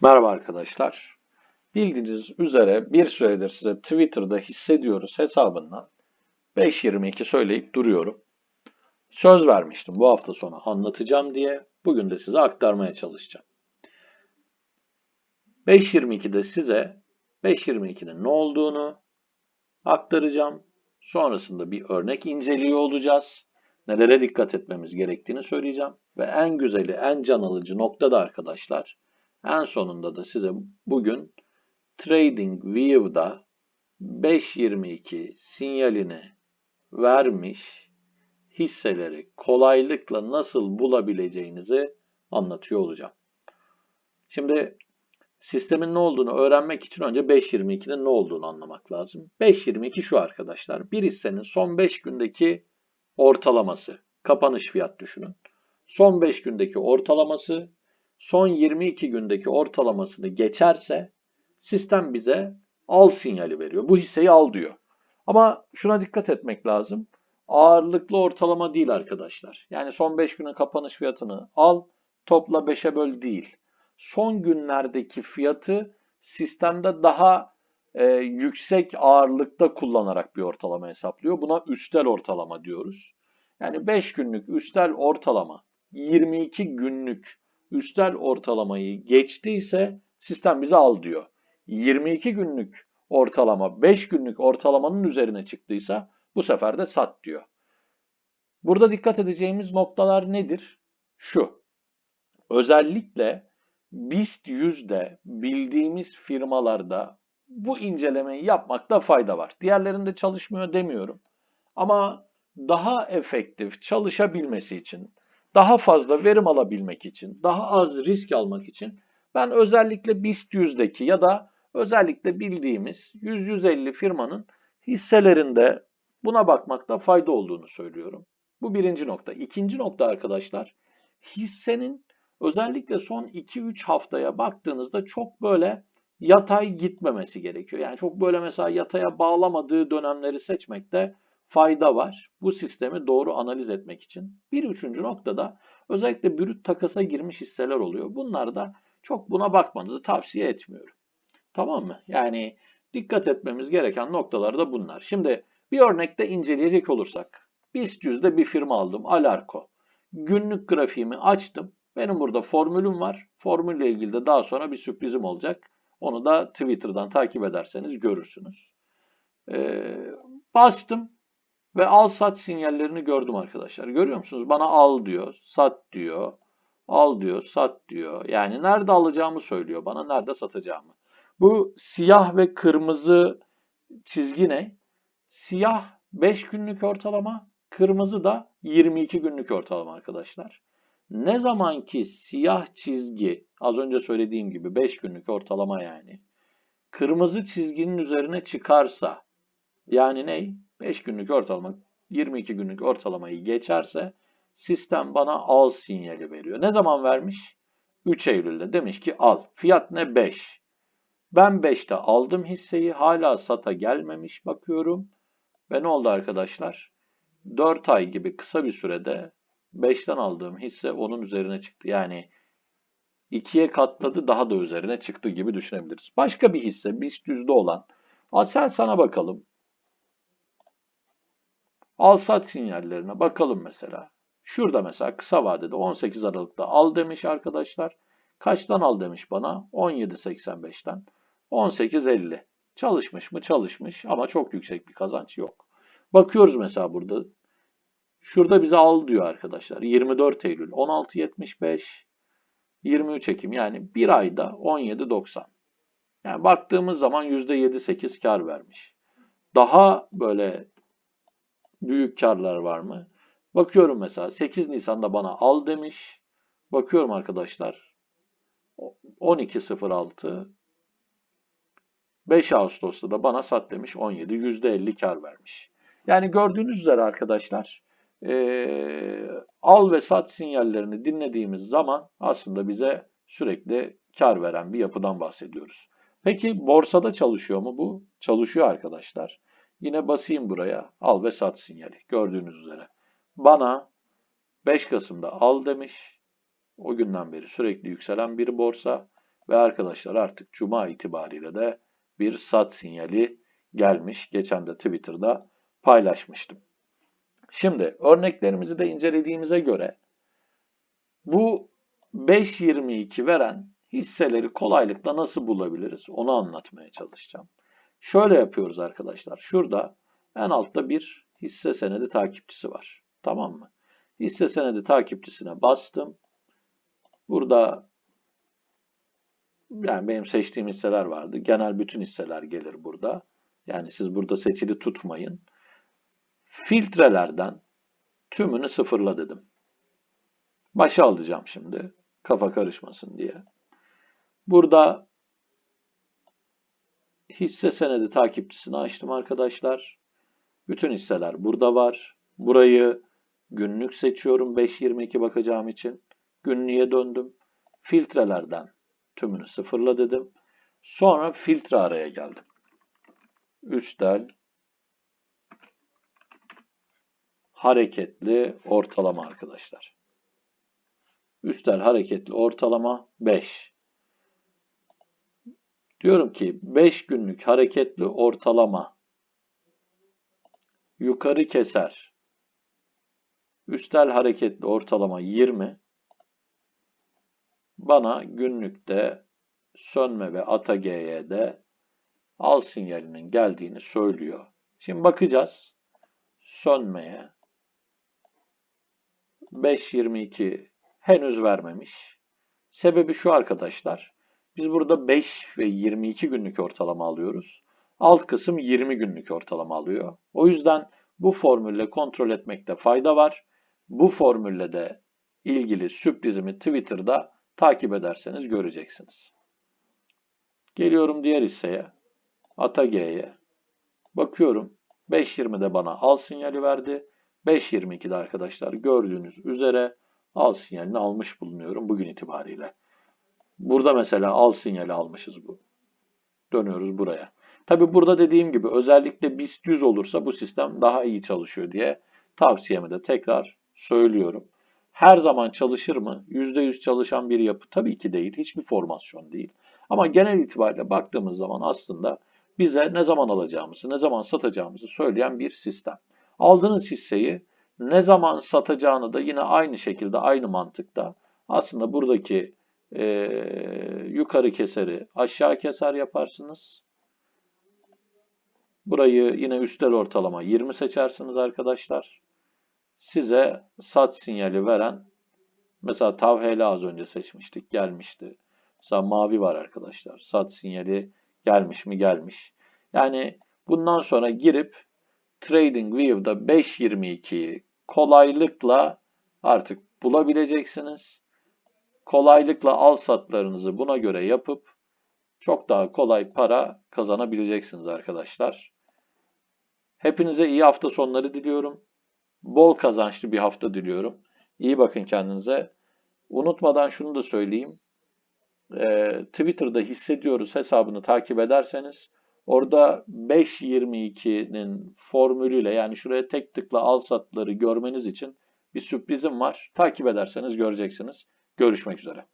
Merhaba arkadaşlar. Bildiğiniz üzere bir süredir size Twitter'da hissediyoruz hesabından 5.22 söyleyip duruyorum. Söz vermiştim bu hafta sonu anlatacağım diye. Bugün de size aktarmaya çalışacağım. 5.22'de size 5.22'nin ne olduğunu aktaracağım. Sonrasında bir örnek inceliyor olacağız. Nelere dikkat etmemiz gerektiğini söyleyeceğim. Ve en güzeli, en can alıcı nokta da arkadaşlar en sonunda da size bugün TradingView'da 5.22 sinyalini vermiş hisseleri kolaylıkla nasıl bulabileceğinizi anlatıyor olacağım. Şimdi sistemin ne olduğunu öğrenmek için önce 5.22'nin ne olduğunu anlamak lazım. 5.22 şu arkadaşlar. Bir hissenin son 5 gündeki ortalaması, kapanış fiyat düşünün. Son 5 gündeki ortalaması son 22 gündeki ortalamasını geçerse sistem bize al sinyali veriyor. Bu hisseyi al diyor. Ama şuna dikkat etmek lazım. Ağırlıklı ortalama değil arkadaşlar. Yani son 5 günün kapanış fiyatını al, topla 5'e böl değil. Son günlerdeki fiyatı sistemde daha e, yüksek ağırlıkta kullanarak bir ortalama hesaplıyor. Buna üstel ortalama diyoruz. Yani 5 günlük üstel ortalama 22 günlük üstel ortalamayı geçtiyse sistem bize al diyor. 22 günlük ortalama 5 günlük ortalamanın üzerine çıktıysa bu sefer de sat diyor. Burada dikkat edeceğimiz noktalar nedir? Şu. Özellikle BIST yüzde bildiğimiz firmalarda bu incelemeyi yapmakta fayda var. Diğerlerinde çalışmıyor demiyorum. Ama daha efektif çalışabilmesi için daha fazla verim alabilmek için, daha az risk almak için ben özellikle BIST 100'deki ya da özellikle bildiğimiz 100-150 firmanın hisselerinde buna bakmakta fayda olduğunu söylüyorum. Bu birinci nokta. İkinci nokta arkadaşlar, hissenin özellikle son 2-3 haftaya baktığınızda çok böyle yatay gitmemesi gerekiyor. Yani çok böyle mesela yataya bağlamadığı dönemleri seçmekte fayda var. Bu sistemi doğru analiz etmek için. Bir üçüncü noktada özellikle brüt takasa girmiş hisseler oluyor. Bunlar da çok buna bakmanızı tavsiye etmiyorum. Tamam mı? Yani dikkat etmemiz gereken noktalar da bunlar. Şimdi bir örnekte inceleyecek olursak. BIST yüzde bir firma aldım. Alarko. Günlük grafiğimi açtım. Benim burada formülüm var. Formülle ilgili de daha sonra bir sürprizim olacak. Onu da Twitter'dan takip ederseniz görürsünüz. Ee, bastım. Ve al sat sinyallerini gördüm arkadaşlar. Görüyor musunuz? Bana al diyor, sat diyor, al diyor, sat diyor. Yani nerede alacağımı söylüyor bana, nerede satacağımı. Bu siyah ve kırmızı çizgi ne? Siyah 5 günlük ortalama, kırmızı da 22 günlük ortalama arkadaşlar. Ne zaman ki siyah çizgi, az önce söylediğim gibi 5 günlük ortalama yani, kırmızı çizginin üzerine çıkarsa, yani ne? 5 günlük ortalama 22 günlük ortalamayı geçerse sistem bana al sinyali veriyor. Ne zaman vermiş? 3 Eylül'de demiş ki al. Fiyat ne? 5. Ben 5'te aldım hisseyi. Hala sata gelmemiş bakıyorum. Ve ne oldu arkadaşlar? 4 ay gibi kısa bir sürede 5'ten aldığım hisse onun üzerine çıktı. Yani 2'ye katladı daha da üzerine çıktı gibi düşünebiliriz. Başka bir hisse BIST yüzde olan Aselsan'a bakalım. Al sat sinyallerine bakalım mesela. Şurada mesela kısa vadede 18 Aralık'ta al demiş arkadaşlar. Kaçtan al demiş bana? 17.85'ten. 18.50. Çalışmış mı? Çalışmış ama çok yüksek bir kazanç yok. Bakıyoruz mesela burada. Şurada bize al diyor arkadaşlar. 24 Eylül 16.75 23 Ekim yani bir ayda 17.90. Yani baktığımız zaman %7-8 kar vermiş. Daha böyle büyük karlar var mı? Bakıyorum mesela 8 Nisan'da bana al demiş. Bakıyorum arkadaşlar. 12.06 5 Ağustos'ta da bana sat demiş 17. %50 kar vermiş. Yani gördüğünüz üzere arkadaşlar e, al ve sat sinyallerini dinlediğimiz zaman aslında bize sürekli kar veren bir yapıdan bahsediyoruz. Peki borsada çalışıyor mu bu? Çalışıyor arkadaşlar. Yine basayım buraya. Al ve sat sinyali. Gördüğünüz üzere. Bana 5 Kasım'da al demiş. O günden beri sürekli yükselen bir borsa ve arkadaşlar artık cuma itibariyle de bir sat sinyali gelmiş. Geçen de Twitter'da paylaşmıştım. Şimdi örneklerimizi de incelediğimize göre bu 5.22 veren hisseleri kolaylıkla nasıl bulabiliriz onu anlatmaya çalışacağım. Şöyle yapıyoruz arkadaşlar. Şurada en altta bir hisse senedi takipçisi var. Tamam mı? Hisse senedi takipçisine bastım. Burada yani benim seçtiğim hisseler vardı. Genel bütün hisseler gelir burada. Yani siz burada seçili tutmayın. Filtrelerden tümünü sıfırla dedim. Başa alacağım şimdi. Kafa karışmasın diye. Burada hisse senedi takipçisini açtım arkadaşlar. Bütün hisseler burada var. Burayı günlük seçiyorum 5.22 bakacağım için. Günlüğe döndüm. Filtrelerden tümünü sıfırla dedim. Sonra filtre araya geldim. 3 del hareketli ortalama arkadaşlar. 3 del hareketli ortalama 5. Diyorum ki 5 günlük hareketli ortalama yukarı keser. Üstel hareketli ortalama 20. Bana günlükte sönme ve ata G'ye al sinyalinin geldiğini söylüyor. Şimdi bakacağız sönmeye. 5.22 henüz vermemiş. Sebebi şu arkadaşlar. Biz burada 5 ve 22 günlük ortalama alıyoruz. Alt kısım 20 günlük ortalama alıyor. O yüzden bu formülle kontrol etmekte fayda var. Bu formülle de ilgili sürprizimi Twitter'da takip ederseniz göreceksiniz. Geliyorum diğer hisseye. ATAG'ye. Bakıyorum. 5.20'de bana al sinyali verdi. 5.22'de arkadaşlar gördüğünüz üzere al sinyalini almış bulunuyorum bugün itibariyle. Burada mesela al sinyali almışız bu. Dönüyoruz buraya. Tabi burada dediğim gibi özellikle BIST 100 olursa bu sistem daha iyi çalışıyor diye tavsiyemi de tekrar söylüyorum. Her zaman çalışır mı? %100 çalışan bir yapı tabii ki değil. Hiçbir formasyon değil. Ama genel itibariyle baktığımız zaman aslında bize ne zaman alacağımızı, ne zaman satacağımızı söyleyen bir sistem. Aldığınız hisseyi ne zaman satacağını da yine aynı şekilde, aynı mantıkta aslında buradaki e, yukarı keseri aşağı keser yaparsınız. Burayı yine üstel ortalama 20 seçersiniz arkadaşlar. Size sat sinyali veren mesela Tavhele az önce seçmiştik gelmişti. Mesela mavi var arkadaşlar. Sat sinyali gelmiş mi gelmiş. Yani bundan sonra girip TradingView'da 5.22'yi kolaylıkla artık bulabileceksiniz. Kolaylıkla al satlarınızı buna göre yapıp çok daha kolay para kazanabileceksiniz arkadaşlar. Hepinize iyi hafta sonları diliyorum. Bol kazançlı bir hafta diliyorum. İyi bakın kendinize. Unutmadan şunu da söyleyeyim. Ee, Twitter'da hissediyoruz hesabını takip ederseniz orada 5.22'nin formülüyle yani şuraya tek tıkla al satları görmeniz için bir sürprizim var. Takip ederseniz göreceksiniz. Görüşmek üzere.